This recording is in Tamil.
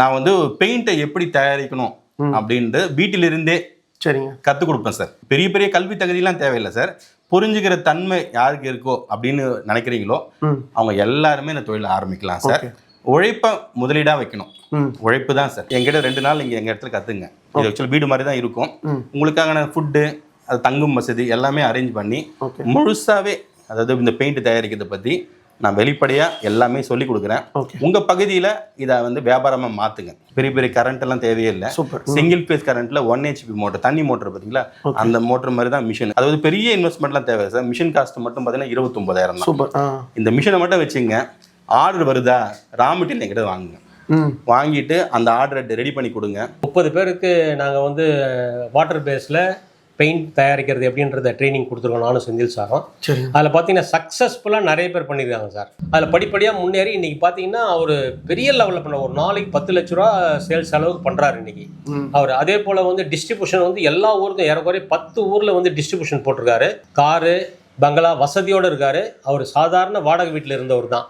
நான் வந்து பெயிண்ட்டை எப்படி தயாரிக்கணும் அப்படின்ட்டு வீட்டிலிருந்தே சரிங்க. கற்றுக் கொடுப்பேன் சார். பெரிய பெரிய கல்வி தகுதியெல்லாம் தேவையில்லை சார். புரிஞ்சுக்கிற தன்மை யாருக்கு இருக்கோ அப்படின்னு நினைக்கிறீங்களோ அவங்க எல்லாருமே இந்த தொழிலை ஆரம்பிக்கலாம் சார். உழைப்பை முதலீடாக வைக்கணும். உழைப்பு தான் சார். எங்கிட்ட ரெண்டு நாள் இங்கே எங்கள் இடத்துல கற்றுங்க இது ஆக்சுவலி வீடு மாதிரி தான் இருக்கும். உங்களுக்கான ஃபுட்டு அது தங்கும் வசதி எல்லாமே அரேஞ்ச் பண்ணி ஓகே. முழுசாவே அதாவது இந்த பெயிண்ட் தயாரிக்கிறதை பற்றி நான் வெளிப்படையாக எல்லாமே சொல்லி கொடுக்குறேன். உங்கள் பகுதியில் இதை வந்து வியாபாரமாக மாற்றுங்க பெரிய பெரிய கரண்ட் எல்லாம் தேவையே இல்லை. சூப்பர் சிங்கிள் பேஸ் கரண்ட்ல ஒன் ஹெச்பி மோட்டர் தண்ணி மோட்டர் பார்த்தீங்களா அந்த மோட்டர் மாதிரி தான் மிஷின் அதாவது பெரிய இன்வெஸ்ட்மெண்ட்லாம் தேவை சார். மிஷின் காஸ்ட் மட்டும் பார்த்தீங்கன்னா இருபத்தொம்பதாயிரம் தான். சூப்பர் இந்த மிஷினை மட்டும் வச்சுங்க. ஆர்டர் வருதா? ரா மெட்டீரியல் என்கிட்ட வாங்குங்க. வாங்கிட்டு அந்த ஆர்டரை ரெடி பண்ணி கொடுங்க. முப்பது பேருக்கு நாங்கள் வந்து வாட்டர் பேஸில் பெயிண்ட் தயாரிக்கிறது எப்படின்றத ட்ரைனிங் கொடுத்துருக்கோம். நானும் செந்தில் சாரும். அதில் பார்த்தீங்கன்னா சக்ஸஸ்ஃபுல்லாக நிறைய பேர் பண்ணியிருக்காங்க சார். அதில் படிப்படியாக முன்னேறி இன்னைக்கு பார்த்தீங்கன்னா அவர் பெரிய லெவலில் பண்ண ஒரு நாளைக்கு பத்து லட்ச ரூபா சேல்ஸ் அளவுக்கு பண்ணுறாரு இன்னைக்கு. ம். அவர் அதே போல் வந்து டிஸ்ட்ரிபியூஷன் வந்து எல்லா ஊருக்கும் ஏறக்குறைய பத்து ஊரில் வந்து டிஸ்ட்ரிபியூஷன் போட்டிருக்காரு. காரு பங்களா வசதியோடு இருக்காரு. அவர் சாதாரண வாடகை வீட்டில் இருந்தவர் தான்.